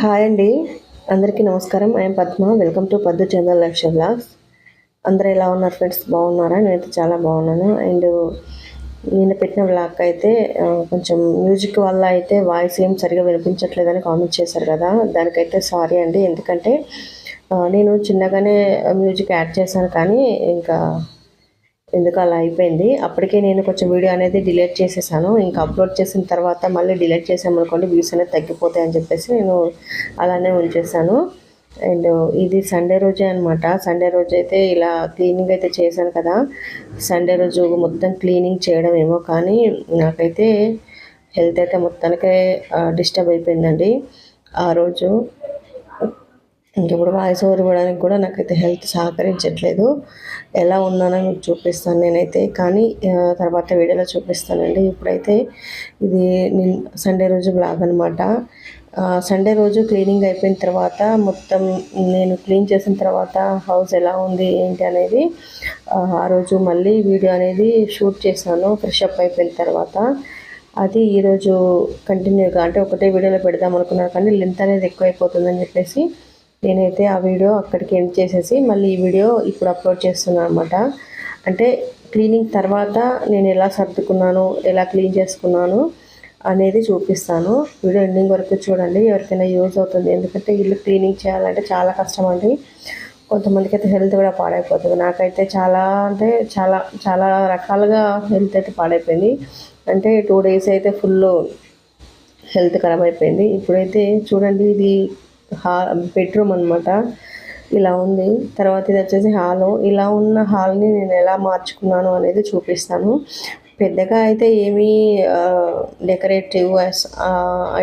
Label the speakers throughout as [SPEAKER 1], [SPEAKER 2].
[SPEAKER 1] Hi అండి. అందరికీ నమస్కారం. ఐఎమ్ పద్మ. వెల్కమ్ టు పద్దు చందర్ లైఫ్ స్టైల్ బ్లాగ్స్. అందరూ ఎలా ఉన్నారు ఫ్రెండ్స్? బాగున్నారా? నేనైతే చాలా బాగున్నాను. అండ్ నేను పెట్టిన బ్లాగ్ అయితే కొంచెం మ్యూజిక్ వల్ల అయితే వాయిస్ ఏం సరిగా వినిపించట్లేదని కామెంట్ చేశారు కదా. దానికైతే సారీ అండి. ఎందుకంటే నేను చిన్నగానే మ్యూజిక్ యాడ్ చేశాను కానీ ఇంకా ఎందుకు అలా అయిపోయింది? అప్పటికే నేను కొంచెం వీడియో అనేది డిలీట్ చేసేసాను. ఇంకా అప్లోడ్ చేసిన తర్వాత మళ్ళీ డిలీట్ చేసామనుకోండి వ్యూస్ అనేది తగ్గిపోతాయి అని చెప్పేసి నేను అలానే ఉంచేసాను. అండ్ ఇది సండే రోజే అనమాట సండే రోజు అయితే ఇలా క్లీనింగ్ అయితే చేశాను కదా. సండే రోజు మొత్తం క్లీనింగ్ చేయడం ఏమో కానీ నాకైతే హెల్త్ అయితే మొత్తానికే డిస్టర్బ్ అయిపోయిందండి. ఆ రోజు ఇంకెప్పుడు వాయిస్ ఓవర్ ఇవ్వడానికి కూడా నాకైతే హెల్త్ సహకరించట్లేదు. ఎలా ఉన్నానో మీకు చూపిస్తాను నేనైతే. కానీ తర్వాత వీడియోలో చూపిస్తానండి. ఇప్పుడైతే ఇది నేను సండే రోజు బ్లాగ్ అనమాట సండే రోజు క్లీనింగ్ అయిపోయిన తర్వాత మొత్తం నేను క్లీన్ చేసిన తర్వాత హౌస్ ఎలా ఉంది ఏంటి అనేది ఆ, ఆ రోజు మళ్ళీ వీడియో అనేది షూట్ చేశాను ఫ్రెష్ అప్ అయిపోయిన తర్వాత. అది ఈరోజు కంటిన్యూగా అంటే ఒకటే వీడియోలో పెడదాం అనుకున్నాను కానీ లెంత్ అనేది ఎక్కువైపోతుందని చెప్పేసి నేనైతే ఆ వీడియో అక్కడికి ఎండ్ చేసేసి మళ్ళీ ఈ వీడియో ఇప్పుడు అప్లోడ్ చేస్తున్నాను అనమాట అంటే క్లీనింగ్ తర్వాత నేను ఎలా సర్దుకున్నాను ఎలా క్లీన్ చేసుకున్నాను అనేది చూపిస్తాను. వీడియో ఎండింగ్ వరకు చూడండి ఎవరికైనా యూజ్ అవుతుంది. ఎందుకంటే ఇల్లు క్లీనింగ్ చేయాలంటే చాలా కష్టం అండి. కొంతమందికి అయితే హెల్త్ కూడా పాడైపోతుంది. నాకైతే చాలా అంటే చాలా చాలా రకాలుగా హెల్త్ అయితే పాడైపోయింది. అంటే టూ డేస్ అయితే ఫుల్ హెల్త్ ఖరాబ్ అయిపోయింది ఇప్పుడైతే చూడండి ఇది హా బెడ్రూమ్ అనమాట ఇలా ఉంది. తర్వాత ఇది వచ్చేసి హాలు. ఇలా ఉన్న హాల్ని నేను ఎలా మార్చుకున్నాను అనేది చూపిస్తాను. పెద్దగా అయితే ఏమీ డెకరేటివ్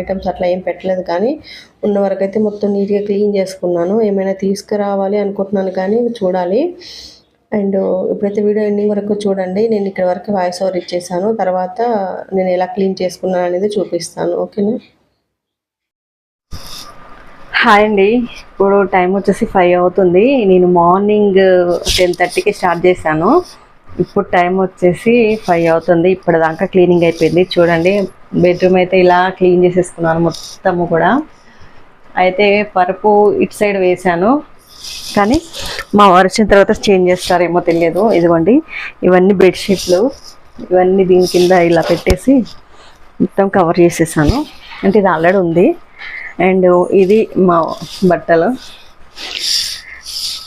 [SPEAKER 1] ఐటమ్స్ అట్లా ఏం పెట్టలేదు కానీ ఉన్న వరకు అయితే మొత్తం నీట్గా క్లీన్ చేసుకున్నాను. ఏమైనా తీసుకురావాలి అనుకుంటున్నాను కానీ చూడాలి. అండ్ ఇప్పుడైతే వీడియో ఎండింగ్ వరకు చూడండి. నేను ఇక్కడ వరకు వాయిస్ ఓవర్ ఇచ్చేసాను. తర్వాత నేను ఎలా క్లీన్ చేసుకున్నాను అనేది చూపిస్తాను. ఓకేనా?
[SPEAKER 2] హాయ్ అండి. ఇప్పుడు టైం వచ్చేసి ఫైవ్ అవుతుంది. నేను మార్నింగ్ టెన్ థర్టీకి స్టార్ట్ చేశాను. ఇప్పుడు టైం వచ్చేసి ఫైవ్ అవుతుంది. ఇప్పటిదాకా క్లీనింగ్ అయిపోయింది. చూడండి బెడ్రూమ్ అయితే ఇలా క్లీన్ చేసేసుకున్నాను మొత్తము కూడా. అయితే పరుపు ఇటు సైడ్ వేశాను. కానీ మా వారు వచ్చిన తర్వాత చేంజ్ చేస్తారేమో తెలియదు. ఇదిగోండి ఇవన్నీ బెడ్షీట్లు ఇవన్నీ దీని కింద ఇలా పెట్టేసి మొత్తం కవర్ చేసేసాను. అంటే ఇది ఆల్రెడీ ఉంది. అండ్ ఇది మా బట్టలు.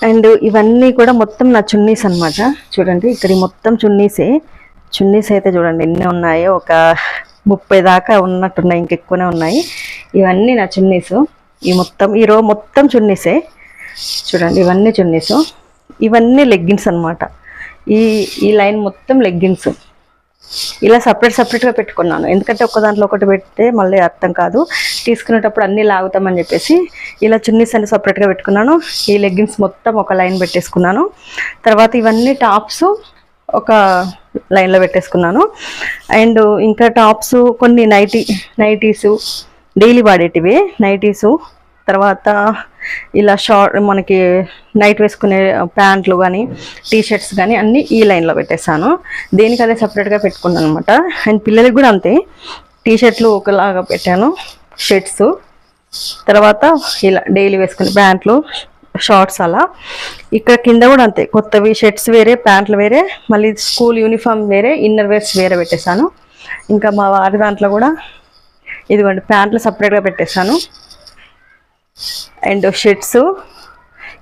[SPEAKER 2] అండ్ ఇవన్నీ కూడా మొత్తం నా చున్నీస్ అన్నమాట. చూడండి ఇక్కడ మొత్తం చున్నీసే. చున్నీస్ అయితే చూడండి ఎన్ని ఉన్నాయో? ఒక ముప్పై దాకా ఉన్నట్టున్నాయి ఇంకెక్కువనే ఉన్నాయి. ఇవన్నీ నా చున్నీస్. ఈ మొత్తం ఈ రో మొత్తం చున్నీసే. చూడండి ఇవన్నీ చున్నీస్. ఇవన్నీ లెగ్గిన్స్ అన్నమాట. ఈ ఈ లైన్ మొత్తం లెగ్గిన్స్. ఇలా సపరేట్ సపరేట్గా పెట్టుకున్నాను. ఎందుకంటే ఒక దాంట్లో ఒకటి పెడితే మళ్ళీ అర్థం కాదు. తీసుకునేటప్పుడు అన్నీ లాగుతామని చెప్పేసి ఇలా చున్నీస్ అన్ని సపరేట్గా పెట్టుకున్నాను. ఈ లెగ్గిన్స్ మొత్తం ఒక లైన్ పెట్టేసుకున్నాను. తర్వాత ఇవన్నీ టాప్స్ ఒక లైన్లో పెట్టేసుకున్నాను. అండ్ ఇంకా టాప్స్ కొన్ని నైటీ నైటీసు డైలీ వాడేటివి. నైటీసు తర్వాత ఇలా షార్ట్ మనకి నైట్ వేసుకునే ప్యాంట్లు కానీ టీషర్ట్స్ కానీ అన్నీ ఈ లైన్లో పెట్టేశాను. దేనికి అదే సపరేట్గా పెట్టుకున్నాను అనమాట అండ్ పిల్లలకి కూడా అంతే. టీషర్ట్లు ఒకలాగా పెట్టాను షర్ట్స్. తర్వాత ఇలా డైలీ వేసుకునే ప్యాంట్లు షార్ట్స్ అలా. ఇక్కడ కింద కూడా అంతే. కొత్తవి షర్ట్స్ వేరే ప్యాంట్లు వేరే మళ్ళీ స్కూల్ యూనిఫామ్ వేరే ఇన్నర్ వేర్స్ వేరే పెట్టేశాను. ఇంకా మా వారి దాంట్లో కూడా ఇదిగోండి ప్యాంట్లు సపరేట్గా పెట్టేశాను. అండ్ షర్ట్స్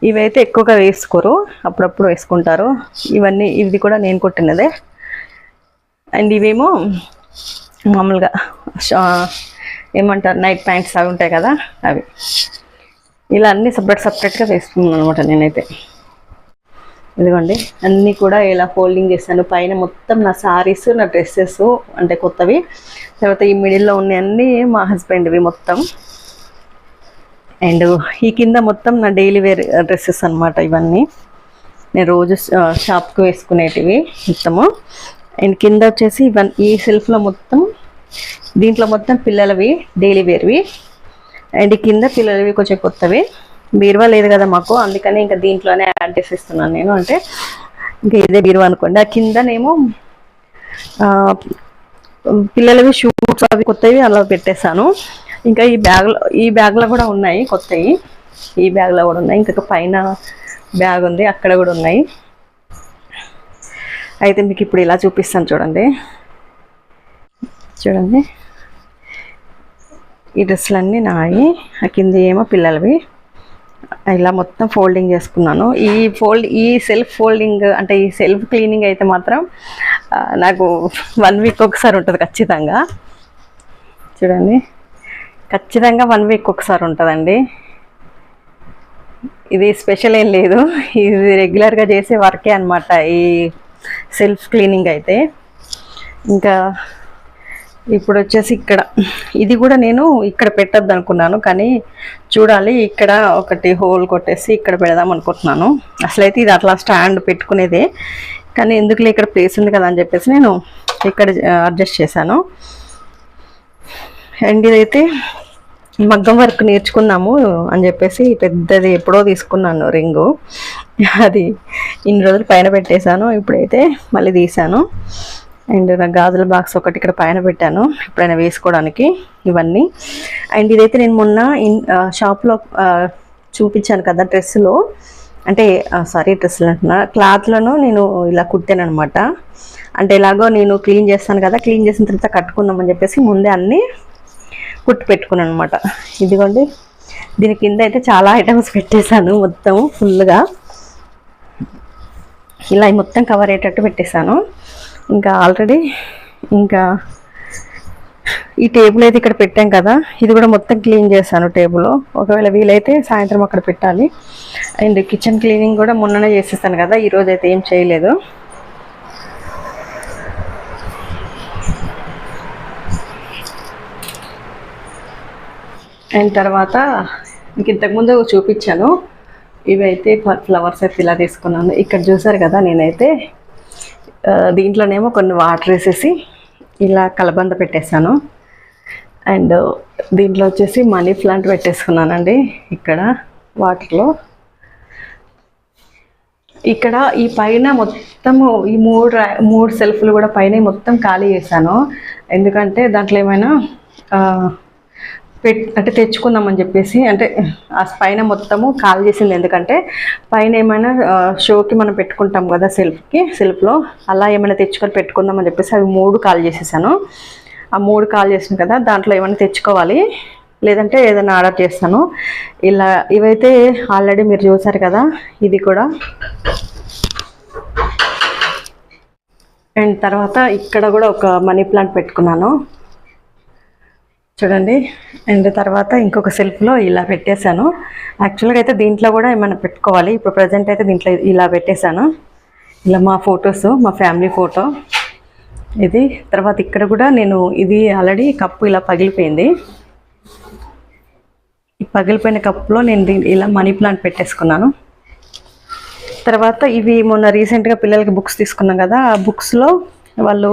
[SPEAKER 2] ఇవైతే ఎక్కువగా వేసుకోరు. అప్పుడప్పుడు వేసుకుంటారు. ఇవన్నీ ఇది కూడా నేను కొట్టినదే. అండ్ ఇవేమో మామూలుగా షా- ఏమంటారు నైట్ ప్యాంట్స్ అవి ఉంటాయి కదా అవి. ఇలా అన్నీ సపరేట్ సపరేట్గా వేసుకున్నాను అనమాట నేనైతే. ఇదిగోండి అన్నీ కూడా ఇలా ఫోల్డింగ్ చేశాను. పైన మొత్తం నా సారీస్ నా డ్రెస్సెస్ అంటే కొత్తవి. తర్వాత ఈ మిడిల్లో ఉన్న అన్నీ మా హస్బెండ్వి మొత్తం. అండ్ ఈ కింద మొత్తం నా డైలీ వేర్ డ్రెస్సెస్ అనమాట ఇవన్నీ. నేను రోజు షాప్కి వేసుకునేటివి మొత్తము. అండ్ కింద వచ్చేసి ఇవన్నీ ఈ సెల్ఫ్లో మొత్తం దీంట్లో మొత్తం పిల్లలవి డైలీ వేర్వి. అండ్ ఈ కింద పిల్లలవి కొంచెం కొత్తవి. బీరువా లేదు కదా మాకు అందుకని ఇంకా దీంట్లోనే యాడ్ చేసేస్తున్నాను నేను. అంటే ఇంకా ఇదే బీరువా అనుకోండి. ఆ కిందనేమో పిల్లలవి షూస్ అవి కొత్తవి అలా పెట్టేశాను. ఇంకా ఈ బ్యాగ్లో ఈ బ్యాగ్లో కూడా ఉన్నాయి కొత్తవి ఈ బ్యాగ్లో కూడా ఉన్నాయి. ఇంకొక పైన బ్యాగ్ ఉంది. అక్కడ కూడా ఉన్నాయి. అయితే మీకు ఇప్పుడు ఇలా చూపిస్తాను చూడండి. చూడండి. ఈ డ్రెస్సులన్నీ నాయి. ఆ కింద ఏమో పిల్లలవి. ఇలా మొత్తం ఫోల్డింగ్ చేసుకున్నాను. ఈ ఫోల్డ్ ఈ సెల్ఫ్ ఫోల్డింగ్ అంటే ఈ సెల్ఫ్ క్లీనింగ్ అయితే మాత్రం నాకు వన్ వీక్ ఒకసారి ఉంటుంది ఖచ్చితంగా. చూడండి. ఖచ్చితంగా వన్ వీక్ ఒకసారి ఉంటుందండి. ఇది స్పెషల్ ఏం లేదు. ఇది రెగ్యులర్గా చేసే వర్కే అనమాట ఈ సెల్ఫ్ క్లీనింగ్ అయితే. ఇంకా ఇప్పుడు వచ్చేసి ఇక్కడ ఇది కూడా నేను ఇక్కడ పెట్టద్దు అనుకున్నాను కానీ చూడాలి ఇక్కడ ఒకటి హోల్ కొట్టేసి ఇక్కడ పెడదాం అనుకుంటున్నాను. అసలైతే ఇది అట్లా స్టాండ్ పెట్టుకునేదే. కానీ ఎందుకులే ఇక్కడ ప్లేస్ ఉంది కదా అని చెప్పేసి నేను ఇక్కడ అడ్జస్ట్ చేశాను. అండ్ ఇదైతే మగ్గం వర్క్ నేర్చుకున్నాము అని చెప్పేసి పెద్దది ఎప్పుడో తీసుకున్నాను రింగు. అది ఇన్ని రోజులు పైన పెట్టేశాను ఇప్పుడైతే మళ్ళీ తీసాను అండ్ నా గాజుల బాక్స్ ఒకటి ఇక్కడ పైన పెట్టాను ఎప్పుడైనా వేసుకోవడానికి ఇవన్నీ. అండ్ ఇదైతే నేను మొన్న ఇన్ షాప్లో చూపించాను కదా డ్రెస్సులో. అంటే సారీ డ్రెస్సులు అంటున్నా క్లాత్లను నేను ఇలా కుట్టాను అనమాట అంటే ఎలాగో నేను క్లీన్ చేస్తాను కదా క్లీన్ చేసిన తర్వాత కట్టుకుందామని చెప్పేసి ముందే అన్నీ కుట్టి పెట్టుకున్నాను అనమాట ఇదిగోండి. దీని కింద అయితే చాలా ఐటమ్స్ పెట్టేశాను మొత్తం ఫుల్గా. ఇలా మొత్తం కవర్ అయ్యేటట్టు పెట్టేశాను. ఇంకా ఆల్రెడీ ఇంకా ఈ టేబుల్ అయితే ఇక్కడ పెట్టాం కదా. ఇది కూడా మొత్తం క్లీన్ చేశాను టేబుల్ ఒకవేళ వీలైతే సాయంత్రం అక్కడ పెట్టాలి. అండ్ కిచెన్ క్లీనింగ్ కూడా మొన్ననే చేసేసాను కదా. ఈరోజు అయితే ఏం చేయలేదు. అండ్ తర్వాత ఇంక ఇంతకుముందు చూపించాను. ఇవైతే ఫ్లవర్స్ అయితే ఇలా తీసుకున్నాను. ఇక్కడ చూసారు కదా నేనైతే దీంట్లోనేమో కొన్ని వాటర్ వేసేసి ఇలా కలబంద పెట్టేశాను. అండ్ దీంట్లో వచ్చేసి మనీ ప్లాంట్ పెట్టేసుకున్నానండి ఇక్కడ వాటర్లో ఇక్కడ ఈ పైన మొత్తము ఈ మూడు మూడు సెల్ఫ్లు కూడా పైన మొత్తం ఖాళీ చేశాను. ఎందుకంటే దాంట్లో ఏమైనా పెట్ అంటే తెచ్చుకుందామని చెప్పేసి అంటే ఆ పైన మొత్తము కాల్ చేసింది. ఎందుకంటే పైన ఏమైనా షోకి మనం పెట్టుకుంటాం కదా సెల్ఫ్కి సెల్ఫ్లో అలా ఏమైనా తెచ్చుకొని పెట్టుకుందామని చెప్పేసి అవి మూడు కాల్ చేసేసాను. ఆ మూడు కాల్ చేసాను కదా దాంట్లో ఏమైనా తెచ్చుకోవాలి. లేదంటే ఏదైనా ఆర్డర్ చేస్తాను. ఇలా ఇవైతే ఆల్రెడీ మీరు చూసారు కదా ఇది కూడా. అండ్ తర్వాత ఇక్కడ కూడా ఒక మనీ ప్లాంట్ పెట్టుకున్నాను. చూడండి. అండ్ తర్వాత ఇంకొక సెల్ఫ్లో ఇలా పెట్టేశాను. యాక్చువల్గా అయితే దీంట్లో కూడా ఏమైనా పెట్టుకోవాలి. ఇప్పుడు ప్రజెంట్ అయితే దీంట్లో ఇలా పెట్టేశాను. ఇలా మా ఫొటోస్ మా ఫ్యామిలీ ఫోటో ఇది తర్వాత ఇక్కడ కూడా నేను ఇది ఆల్రెడీ కప్పు ఇలా పగిలిపోయింది. పగిలిపోయిన కప్పులో నేను దీన్ని ఇలా మనీ ప్లాంట్ పెట్టేసుకున్నాను. తర్వాత ఇవి మొన్న రీసెంట్గా పిల్లలకి బుక్స్ తీసుకున్నాం కదా ఆ బుక్స్లో వాళ్ళు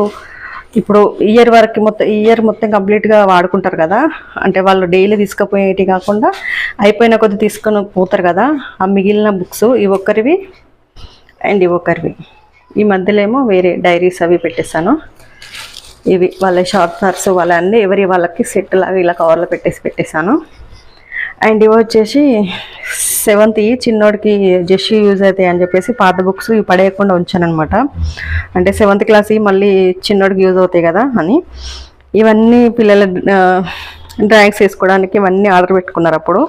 [SPEAKER 2] ఇప్పుడు ఇయర్ వరకు మొత్తం ఇయర్ మొత్తం కంప్లీట్గా వాడుకుంటారు కదా. అంటే వాళ్ళు డైలీ తీసుకుపోయేటి కాకుండా అయిపోయిన కొద్ది తీసుకొని పోతారు కదా. ఆ మిగిలిన బుక్స్ ఇవి ఒక్కరివి అండ్ ఇవి ఒక్కరివి. ఈ మధ్యలో ఏమో వేరే డైరీస్ అవి పెట్టేస్తాను ఇవి వాళ్ళ షార్ప్నర్స్ వాళ్ళ అన్నీ ఎవరి వాళ్ళకి సెట్ లాగా ఇలా కవర్లో పెట్టేసి పెట్టేశాను. అండ్ ఇవి వచ్చేసి సెవెంత్ చిన్నోడికి జస్ట్ యూజ్ అవుతాయి అని చెప్పేసి పాత బుక్స్ ఇవి పడేయకుండా ఉంచానమాట అంటే సెవెంత్ క్లాస్ మళ్ళీ చిన్నోడికి యూజ్ అవుతాయి కదా అని. ఇవన్నీ పిల్లల డ్రాయింగ్స్ వేసుకోవడానికి ఇవన్నీ ఆర్డర్ పెట్టుకున్నారు అప్పుడు.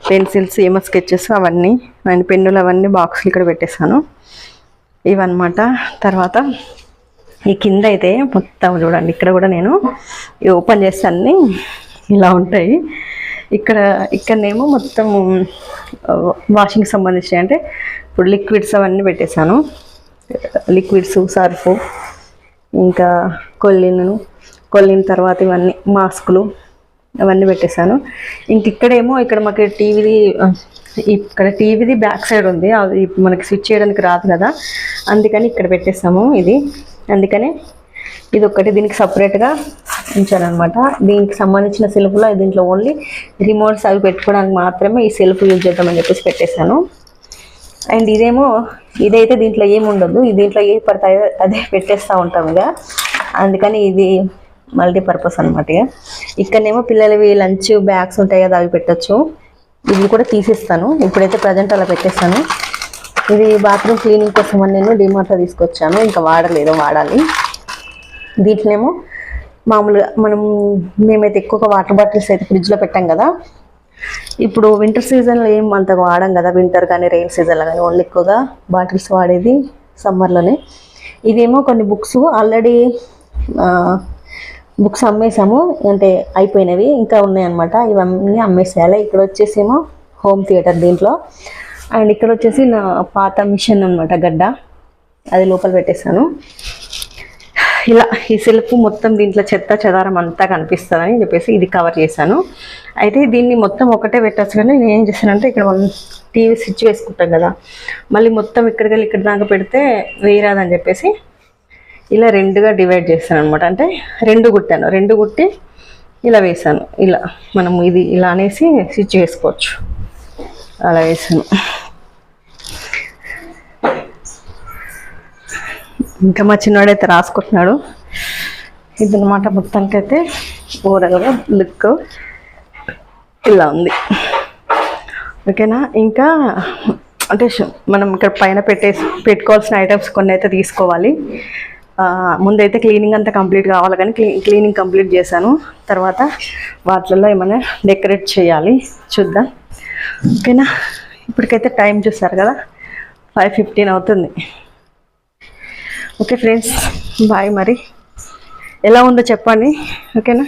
[SPEAKER 2] పెన్సిల్స్ ఏమో స్కెచెస్ అవన్నీ అండ్ పెన్నులు అవన్నీ బాక్స్లు ఇక్కడ పెట్టేశాను. ఇవన్నమాట. తర్వాత ఈ కింద అయితే మొత్తం చూడండి ఇక్కడ కూడా నేను ఓపెన్ చేస్తే అన్నీ ఇలా ఉంటాయి. ఇక్కడ ఇక్కడనేమో మొత్తం వాషింగ్కి సంబంధించినవి. అంటే ఇప్పుడు లిక్విడ్స్ అవన్నీ పెట్టేశాను. లిక్విడ్స్ సర్ఫ్ ఇంకా కొల్లిను కొల్లిన తర్వాత ఇవన్నీ మాస్కులు అవన్నీ పెట్టేశాను. ఇంక ఇక్కడేమో ఇక్కడ మాకు టీవీది ఇక్కడ టీవీది బ్యాక్ సైడ్ ఉంది. అది మనకి స్విచ్ చేయడానికి రాదు కదా. అందుకని ఇక్కడ పెట్టేసాము ఇది. అందుకని ఇది ఒకటి దీనికి సపరేట్గా ఉంచారు అనమాట దీనికి సంబంధించిన సెల్ఫ్లో దీంట్లో ఓన్లీ రిమోట్స్ అవి పెట్టుకోవడానికి మాత్రమే ఈ సెల్ఫ్ యూజ్ చేద్దామని చెప్పేసి పెట్టేశాను. అండ్ ఇదేమో ఇదైతే దీంట్లో ఏమి ఉండదు. దీంట్లో ఏ పడతాయో అదే పెట్టేస్తూ ఉంటాం ఇక. అందుకని ఇది మల్టీపర్పస్ అనమాట ఇక. ఇక్కడనేమో పిల్లలవి లంచ్ బ్యాగ్స్ ఉంటాయి కదా అవి పెట్టచ్చు. ఇవి కూడా తీసేస్తాను. ఇప్పుడైతే ప్రజెంట్ అలా పెట్టేస్తాను. ఇది బాత్రూమ్ క్లీనింగ్ కోసం అని నేను డిమార్ట్లో తీసుకొచ్చాను. ఇంకా వాడలేదు వాడాలి. దీంట్లోనేమో మామూలుగా మనం మేమైతే ఎక్కువగా వాటర్ బాటిల్స్ అయితే ఫ్రిడ్జ్లో పెట్టాం కదా. ఇప్పుడు వింటర్ సీజన్లో ఏం అంతగా వాడం కదా వింటర్ కానీ రెయిన్ సీజన్లో కానీ ఓన్లీ ఎక్కువగా బాటిల్స్ వాడేది సమ్మర్లోనే ఇవేమో కొన్ని బుక్స్ ఆల్రెడీ బుక్స్ అమ్మేసాము అంటే అయిపోయినవి ఇంకా ఉన్నాయన్నమాట. ఇవన్నీ అమ్మేసేయాలి. ఇక్కడ వచ్చేసేమో హోమ్ థియేటర్ దీంట్లో. అండ్ ఇక్కడ వచ్చేసి నా పాత మిషన్ అనమాట గడ్డ. అది లోపల పెట్టేశాను. ఇలా ఈ సెల్ఫ్ మొత్తం దీంట్లో చెత్త చెదారం అంతా కనిపిస్తుందని చెప్పేసి ఇది కవర్ చేశాను. అయితే దీన్ని మొత్తం ఒకటే పెట్టచ్చు కానీ నేను ఏం చేశానంటే ఇక్కడ మనం టీవీ స్విచ్ వేసుకుంటాం కదా మళ్ళీ మొత్తం ఇక్కడికి వెళ్ళి ఇక్కడ దాకా పెడితే వేయరాదని చెప్పేసి ఇలా రెండుగా డివైడ్ చేశాను అనమాట అంటే రెండు కుట్టాను రెండు కుట్టి ఇలా వేసాను ఇలా మనం ఇది ఇలా అనేసి స్విచ్ వేసుకోవచ్చు. అలా వేసాను ఇంకా మా చిన్నవాడైతే రాసుకుంటున్నాడు. ఇదన్నమాట మొత్తానికైతే ఓవరాల్గా లుక్ ఇలా ఉంది. ఓకేనా? ఇంకా అంటే మనం ఇక్కడ పైన పెట్టేసి పెట్టుకోవాల్సిన ఐటమ్స్ కొన్ని అయితే తీసుకోవాలి. ముందైతే క్లీనింగ్ అంతా కంప్లీట్ కావాలి కానీ క్లీ క్లీనింగ్ కంప్లీట్ చేశాను. తర్వాత వాటిల్లో ఏమైనా డెకరేట్ చేయాలి. చూద్దాం. ఓకేనా? ఇప్పటికైతే టైం చూస్తారు కదా? ఫైవ్ ఫిఫ్టీన్ అవుతుంది. ఓకే ఫ్రెండ్స్ బాయ్ మరి. ఎలా ఉందో చెప్పండి ఓకేనా?